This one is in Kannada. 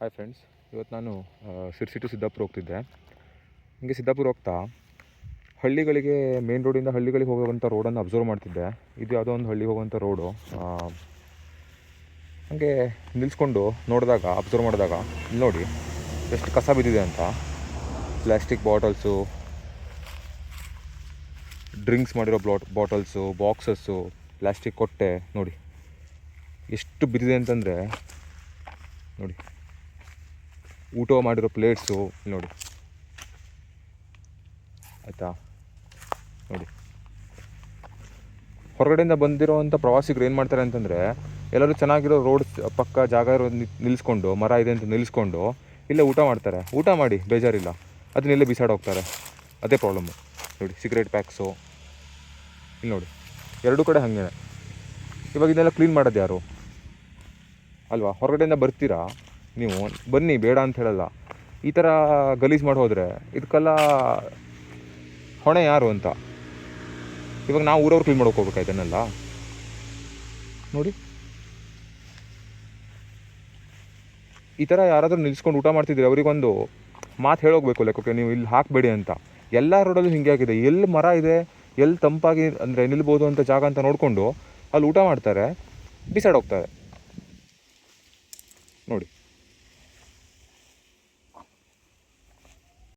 ಹಾಯ್ ಫ್ರೆಂಡ್ಸ್ ಇವತ್ತು ನಾನು ಸಿರ್ಸಿ ಟು ಸಿದ್ದಾಪುರ ಹೋಗ್ತಿದ್ದೆ. ಹಿಂಗೆ ಸಿದ್ದಾಪುರ ಹೋಗ್ತಾ, ಹಳ್ಳಿಗಳಿಗೆ ಮೇನ್ ರೋಡಿಂದ ಹಳ್ಳಿಗಳಿಗೆ ಹೋಗುವಂಥ ರೋಡನ್ನು ಅಬ್ಸರ್ವ್ ಮಾಡ್ತಿದ್ದೆ. ಇದು ಯಾವುದೋ ಒಂದು ಹಳ್ಳಿಗೆ ಹೋಗುವಂಥ ರೋಡು ಹಾಗೆ ನಿಲ್ಲಿಸ್ಕೊಂಡು ನೋಡಿದಾಗ ಅಬ್ಸರ್ವ್ ಮಾಡಿದಾಗ, ಇಲ್ಲಿ ನೋಡಿ ಎಷ್ಟು ಕಸ ಬಿದ್ದಿದೆ ಅಂತ. ಪ್ಲಾಸ್ಟಿಕ್ ಬಾಟಲ್ಸು ಡ್ರಿಂಕ್ಸ್ ಮಾಡಿರೋ ಬ್ಲಾಟ್ ಬಾಟಲ್ಸು ಬಾಕ್ಸಸ್ಸು ಪ್ಲಾಸ್ಟಿಕ್ ಕೊಟ್ಟೆ, ನೋಡಿ. ಎಷ್ಟು ಬಿದ್ದಿದೆ ಅಂತಂದರೆ, ನೋಡಿ. ಊಟ ಮಾಡಿರೋ ಪ್ಲೇಟ್ಸು ನೋಡಿ. ಆಯಿತಾ? ನೋಡಿ. ಹೊರಗಡೆಯಿಂದ ಬಂದಿರೋವಂಥ ಪ್ರವಾಸಿಗರು ಏನು ಮಾಡ್ತಾರೆ ಅಂತಂದರೆ, ಎಲ್ಲರೂ ಚೆನ್ನಾಗಿರೋ ರೋಡ್ ಪಕ್ಕ ಜಾಗ ಇರೋ ನಿಲ್ಲಿಸ್ಕೊಂಡು ಮರ ಇದೆ ಅಂತ ನಿಲ್ಲಿಸ್ಕೊಂಡು ಇಲ್ಲೇ ಊಟ ಮಾಡ್ತಾರೆ. ಊಟ ಮಾಡಿ, ಬೇಜಾರಿಲ್ಲ. ಅದನ್ನೆಲ್ಲೇ ಬಿಸಾಡೋಗ್ತಾರೆ ಅದೇ ಪ್ರಾಬ್ಲಮ್ಮು ನೋಡಿ ಸಿಗರೇಟ್ ಪ್ಯಾಕ್ಸು ಇಲ್ಲಿ ನೋಡಿ, ಎರಡೂ ಕಡೆ ಹಾಗೇ ಇವಾಗ ಇದನ್ನೆಲ್ಲ ಕ್ಲೀನ್ ಮಾಡೋದು ಯಾರು? ಅಲ್ವಾ? ಹೊರಗಡೆಯಿಂದ ಬರ್ತೀರಾ? ನೀವು ಬನ್ನಿ, ಬೇಡ ಅಂತ ಹೇಳಲ್ಲ. ಈ ಥರ ಗಲೀಜು ಮಾಡಿ ಹೋದರೆ ಇದಕ್ಕೆಲ್ಲ ಹೊಣೆ ಯಾರು ಅಂತ? ಇವಾಗ ನಾವು ಊರವ್ರು ಕ್ಲೀನ್ ಮಾಡೋಕೆ ಹೋಗ್ಬೇಕಾ ನೋಡಿ. ಈ ಥರ ಯಾರಾದರೂ ನಿಲ್ಸ್ಕೊಂಡು ಊಟ ಮಾಡ್ತಿದ್ರೆ ಅವರಿಗೊಂದು ಮಾತು ಹೇಳೋಗ್ಬೇಕು ಲೆಕ್ಕಕ್ಕೆ, ನೀವು ಇಲ್ಲಿ ಹಾಕಬೇಡಿ ಅಂತ. ಎಲ್ಲ ರೋಡಲ್ಲೂ ಹಿಂಗೆ ಆಗಿದೆ. ಎಲ್ಲಿ ಮರ ಇದೆ, ಎಲ್ಲಿ ತಂಪಾಗಿ ಅಂದರೆ ನಿಲ್ಬೋದು ಅಂತ ಜಾಗ ಅಂತ ನೋಡಿಕೊಂಡು ಅಲ್ಲಿ ಊಟ ಮಾಡ್ತಾರೆ ಬಿಸಾಡೋಗ್ತಾರೆ ನೋಡಿ.